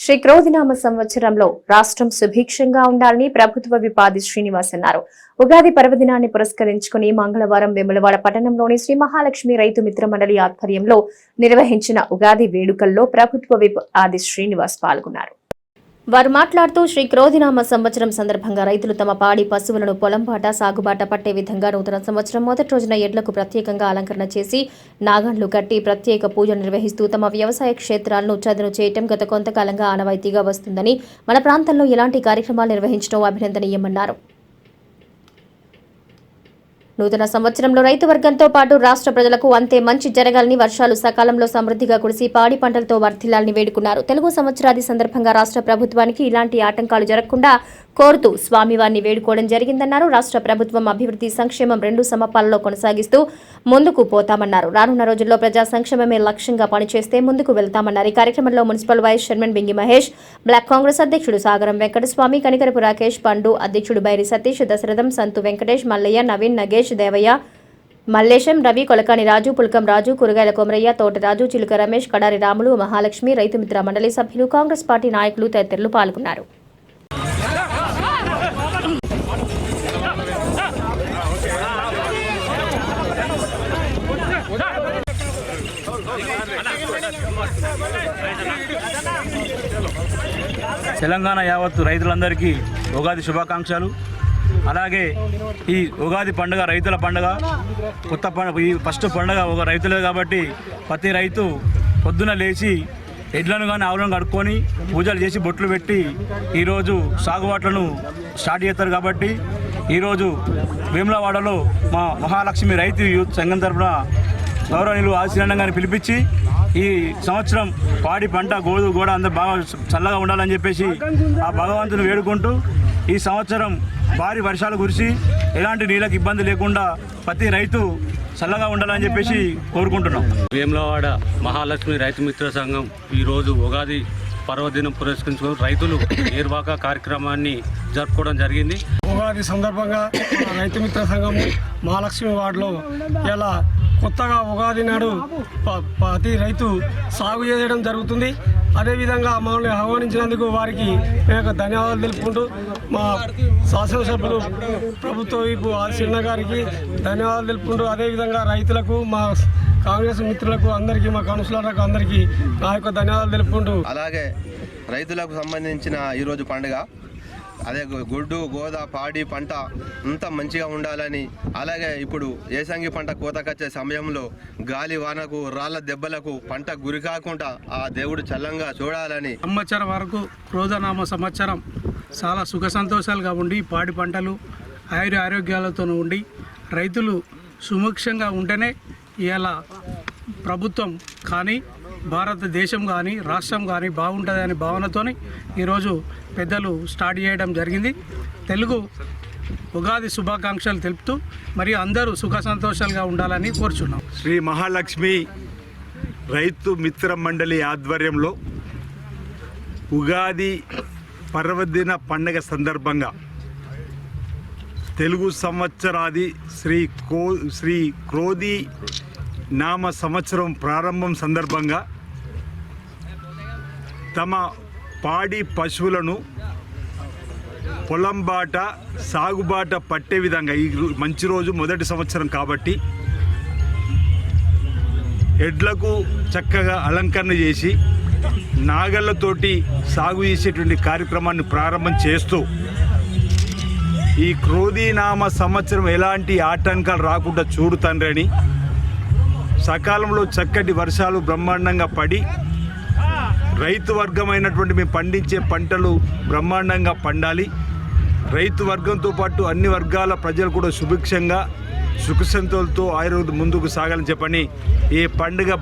శ్రీ క్రోధినామ సంవత్సరంలో రాష్ట్రం సుభిక్షంగా ఉండాలని ప్రభుత్వ విపాది శ్రీనివాస్ అన్నారు. ఉగాది పర్వదినాన్ని పురస్కరించుకుని మంగళవారం వెములవాడ పట్టణంలోని శ్రీ మహాలక్ష్మి రైతు మిత్ర మండలి ఆధ్వర్యంలో నిర్వహించిన ఉగాది వేడుకల్లో ప్రభుత్వ విపాది శ్రీనివాస్ పాల్గొన్నారు. వారు మాట్లాడుతూ శ్రీ క్రోధినామ సంవత్సరం సందర్భంగా రైతులు తమ పాడి పశువులను పొలంబాట సాగుబాట పట్టే విధంగా నూతన సంవత్సరం మొదటి రోజున ఎడ్లకు ప్రత్యేకంగా అలంకరణ చేసి నాగండ్లు కట్టి ప్రత్యేక పూజలు నిర్వహిస్తూ తమ వ్యవసాయ క్షేత్రాలను చదును చేయటం గత కొంతకాలంగా ఆనవాయితీగా వస్తుందని మన ప్రాంతంలో ఎలాంటి కార్యక్రమాలు నిర్వహించడం అభినందనీయమన్నారు. నూతన సంవత్సరంలో రైతు వర్గంతో పాటు రాష్ట్ర ప్రజలకు అంతే మంచి జరగాలని వర్షాలు సకాలంలో సమృద్ధిగా కురిసి పాడి పంటలతో వర్ధిల్లాలని వేడుకున్నారు. తెలుగు సంవత్సరాది సందర్భంగా రాష్ట్ర ప్రభుత్వానికి ఇలాంటి ఆటంకాలు జరగకుండా కోరుతూ స్వామివారిని వేడుకోవడం జరిగిందన్నారు. రాష్ట్ర ప్రభుత్వం అభివృద్ధి సంక్షేమం రెండు సమపాలలో కొనసాగిస్తూ ముందుకు పోతామన్నారు. రానున్న రోజుల్లో ప్రజా సంక్షేమమే లక్ష్యంగా పనిచేస్తే ముందుకు వెళ్తామన్నారు. ఈ కార్యక్రమంలో municipal vice chairman Bingi Mahesh block Congress అధ్యక్షుడు సాగరం వెంకటస్వామి కనికరపు రాకేష్ పండు అధ్యక్షుడు బైరి సతీష్ దశరథం సంతు వెంకటేష్ మల్లయ్య నవీన్ నగేష్ దేవయ్య మల్లేశం రవి కొలకాని రాజు పులకం రాజు కూరగాయల కొమరయ్య తోటరాజు చిలుక రమేష్ కడారి రాములు మహాలక్ష్మి రైతు మిత్ర మండలి సభ్యులు కాంగ్రెస్ పార్టీ నాయకులు తదితరులు పాల్గొన్నారు. తెలంగాణ యావత్తు రైతులందరికీ ఉగాది శుభాకాంక్షలు. అలాగే ఈ ఉగాది పండుగ రైతుల పండుగ కొత్త పండుగ ఈ ఫస్ట్ పండుగ ఒక రైతులే కాబట్టి ప్రతి రైతు పొద్దున లేచి ఎడ్లను కానీ ఆవులను కడుక్కొని పూజలు చేసి బొట్లు పెట్టి ఈరోజు సాగుబాట్లను స్టార్ట్ చేస్తారు కాబట్టి ఈరోజు వేములవాడలో మా మహాలక్ష్మి రైతు యూత్ సంఘం తరఫున గౌరవనీయులు ఆశీర్వాదం గారిని పిలిపించి ఈ సంవత్సరం పాడి పంట గోడు కూడా అందరు బాగా చల్లగా ఉండాలని చెప్పేసి ఆ భగవంతుని వేడుకుంటూ ఈ సంవత్సరం భారీ వర్షాలు కురిసి ఎలాంటి నీళ్ళకి ఇబ్బంది లేకుండా ప్రతి రైతు చల్లగా ఉండాలని చెప్పేసి కోరుకుంటున్నాం. వేములవాడ మహాలక్ష్మి రైతు మిత్ర సంఘం ఈరోజు ఉగాది పర్వదినం పురస్కరించుకొని రైతులు నిర్వాహక కార్యక్రమాన్ని జరుపుకోవడం జరిగింది. ఉగాది సందర్భంగా రైతు మిత్ర సంఘము మహాలక్ష్మి వార్డులో ఇలా కొత్తగా ఉగాది నాడు ప- ప్రతి రైతు సాగు చేయడం జరుగుతుంది. అదేవిధంగా మమ్మల్ని ఆహ్వానించినందుకు వారికి మేము యొక్క ధన్యవాదాలు తెలుపుకుంటూ మా శాసనసభ్యులు ప్రభుత్వ వైపు ఆశీర్ణ గారికి ధన్యవాదాలు తెలుపుకుంటూ అదేవిధంగా రైతులకు మా కాంగ్రెస్ మిత్రులకు అందరికీ మా కౌన్సిలర్లకు అందరికీ నా యొక్క ధన్యవాదాలు తెలుపుకుంటూ అలాగే రైతులకు సంబంధించిన ఈరోజు పండుగ అదే గు- గుడ్డు గోద పాడి పంట అంతా మంచిగా ఉండాలని. అలాగే ఇప్పుడు ఏసంగి పంట కోతకొచ్చే సమయంలో గాలి వానకు రాళ్ళ దెబ్బలకు పంట గురి కాకుండా ఆ దేవుడు చల్లంగా చూడాలని. సంవత్సరం వరకు క్రోధనామ సంవత్సరం చాలా సుఖ సంతోషాలుగా ఉండి పాడి పంటలు ఆయుర ఆరోగ్యాలతో ఉండి రైతులు సుముక్షంగా ఉంటేనే ఇలా ప్రభుత్వం కానీ భారతదేశం కానీ రాష్ట్రం కానీ బాగుంటుందనే భావనతోని ఈరోజు పెద్దలు స్టార్ట్ చేయడం జరిగింది. తెలుగు ఉగాది శుభాకాంక్షలు తెలుపుతూ మరియు అందరూ సుఖ సంతోషాలుగా ఉండాలని కోరుచున్నాం. శ్రీ మహాలక్ష్మి రైతు మిత్ర మండలి ఆధ్వర్యంలో ఉగాది పర్వదిన పండగ సందర్భంగా తెలుగు సంవత్సరాది శ్రీ కో శ్రీ క్రోధి నామ సంవత్సరం ప్రారంభం సందర్భంగా తమ పాడి పశువులను పొలం బాట సాగుబాట పట్టే విధంగా ఈ మంచి రోజు మొదటి సంవత్సరం కాబట్టి ఎడ్లకు చక్కగా అలంకరణ చేసి నాగళ్ళతోటి సాగు చేసేటువంటి కార్యక్రమాన్ని ప్రారంభం చేస్తూ ఈ క్రోధీనామ సంవత్సరం ఎలాంటి ఆటంకాలు రాకుండా చూడు తండ్రి అని సకాలంలో చక్కటి వర్షాలు బ్రహ్మాండంగా పడి రైతు వర్గమైనటువంటి మేము పండించే పంటలు బ్రహ్మాండంగా పండాలి. రైతు వర్గంతో పాటు అన్ని వర్గాల ప్రజలు కూడా సుభిక్షంగా సుఖసంతులతో ఆయుర్వేద ముందుకు సాగాలని చెప్పని ఈ పండుగ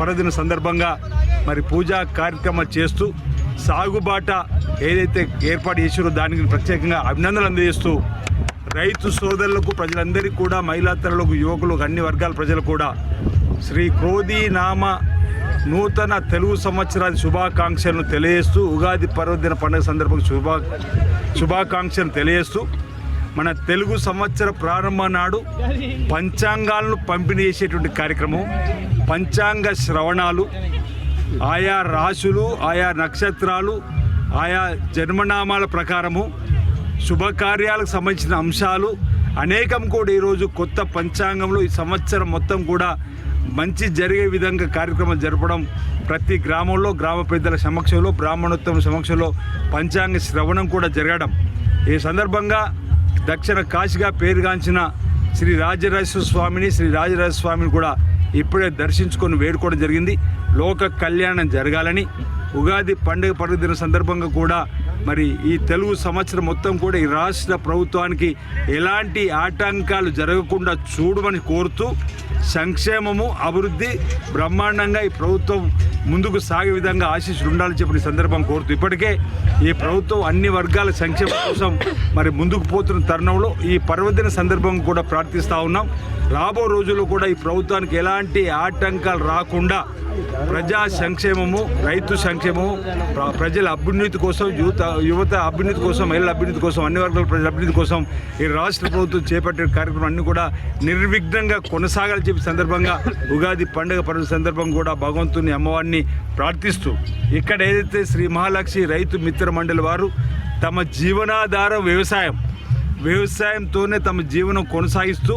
పరదిన సందర్భంగా మరి పూజా కార్యక్రమాలు చేస్తూ సాగుబాట ఏదైతే ఏర్పాటు చేసారో దానికి ప్రత్యేకంగా అభినందనలు అందజేస్తూ రైతు సోదరులకు ప్రజలందరికీ కూడా మహిళా తరలకు యువకులకు అన్ని వర్గాల ప్రజలు కూడా శ్రీ క్రోధి నామ నూతన తెలుగు సంవత్సరాది శుభాకాంక్షలను తెలియజేస్తూ ఉగాది పర్వదిన పండుగ సందర్భంగా శుభా శుభాకాంక్షలను తెలియజేస్తూ మన తెలుగు సంవత్సర ప్రారంభ నాడు పంచాంగాలను పంపిణీ చేసేటువంటి కార్యక్రమం పంచాంగ శ్రవణాలు ఆయా రాశులు ఆయా నక్షత్రాలు ఆయా జన్మనామాల ప్రకారము శుభకార్యాలకు సంబంధించిన అంశాలు అనేకం కూడా ఈరోజు కొత్త పంచాంగంలో ఈ సంవత్సరం మొత్తం కూడా మంచి జరిగే విధంగా కార్యక్రమం జరపడం ప్రతి గ్రామంలో గ్రామ పెద్దల సమక్షంలో బ్రాహ్మణోత్తమ సమక్షంలో పంచాంగ శ్రవణం కూడా జరగడం. ఈ సందర్భంగా దక్షిణ కాశీగా పేరుగాంచిన శ్రీ రాజరాజేశ్వర స్వామిని శ్రీ రాజరాజ స్వామిని కూడా ఇప్పుడే దర్శించుకొని వేడుకోవడం జరిగింది. లోక కళ్యాణం జరగాలని ఉగాది పండుగ పర్వదిన సందర్భంగా కూడా మరి ఈ తెలుగు సంవత్సరం మొత్తం కూడా ఈ రాష్ట్ర ప్రభుత్వానికి ఎలాంటి ఆటంకాలు జరగకుండా చూడమని కోరుతూ సంక్షేమము అభివృద్ధి బ్రహ్మాండంగా ఈ ప్రభుత్వం ముందుకు సాగే విధంగా ఆశీస్సులు ఉండాలని చెప్పిన సందర్భం కోరుతూ ఇప్పటికే ఈ ప్రభుత్వం అన్ని వర్గాల సంక్షేమం కోసం మరి ముందుకు పోతున్న తరుణంలో ఈ పర్వదిన సందర్భం కూడా ప్రార్థిస్తూ ఉన్నాం. రాబో రోజుల్లో కూడా ఈ ప్రభుత్వానికి ఎలాంటి ఆటంకాలు రాకుండా ప్రజా సంక్షేమము రైతు సంక్షేమము ప్రజల అభ్యున్నతి కోసం యువత యువత అభ్యున్నతి కోసం మహిళల అభ్యున్నతి కోసం అన్ని వర్గాల ప్రజల అభ్యున్నతి కోసం ఈ రాష్ట్ర ప్రభుత్వం చేపట్టే కార్యక్రమం అన్ని కూడా నిర్విఘ్నంగా కొనసాగాలని చెప్పి సందర్భంగా ఉగాది పండుగ పర్వ సందర్భం కూడా భగవంతుని అమ్మవారిని ప్రార్థిస్తూ ఇక్కడ ఏదైతే శ్రీ మహాలక్ష్మి రైతు మిత్ర మండలి వారు తమ జీవనాధారం వ్యవసాయం వ్యవసాయంతోనే తమ జీవనం కొనసాగిస్తూ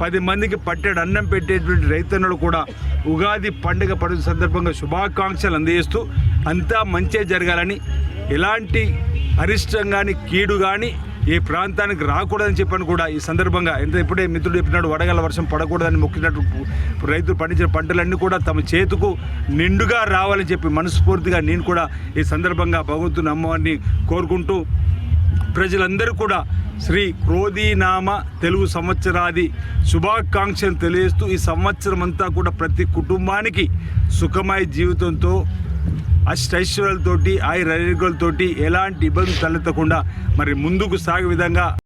పది మందికి పట్టెడు అన్నం పెట్టేటువంటి రైతన్నులు కూడా ఉగాది పండుగ పడుతున్న సందర్భంగా శుభాకాంక్షలు అందజేస్తూ అంతా మంచే జరగాలని ఎలాంటి అరిష్టం కానీ కీడు కానీ ఈ ప్రాంతానికి రాకూడదని చెప్పని కూడా ఈ సందర్భంగా ఎంత ఇప్పుడే మిత్రుడు చెప్పినాడు వడగల వర్షం పడకూడదని మొక్కినట్టు రైతులు పండించిన పంటలన్నీ కూడా తమ చేతుకు నిండుగా రావాలని చెప్పి మనస్ఫూర్తిగా నేను కూడా ఈ సందర్భంగా భగవంతుని అమ్మవారిని కోరుకుంటూ ప్రజలందరూ కూడా శ్రీ క్రోధీనామ తెలుగు సంవత్సరాది శుభాకాంక్షలు తెలియజేస్తూ ఈ సంవత్సరం అంతా కూడా ప్రతి కుటుంబానికి సుఖమయ జీవితంతో అష్టైశ్వర్యాలతోటి ఆయుర ఎలాంటి ఇబ్బంది తలెత్తకుండా మరి ముందుకు సాగే విధంగా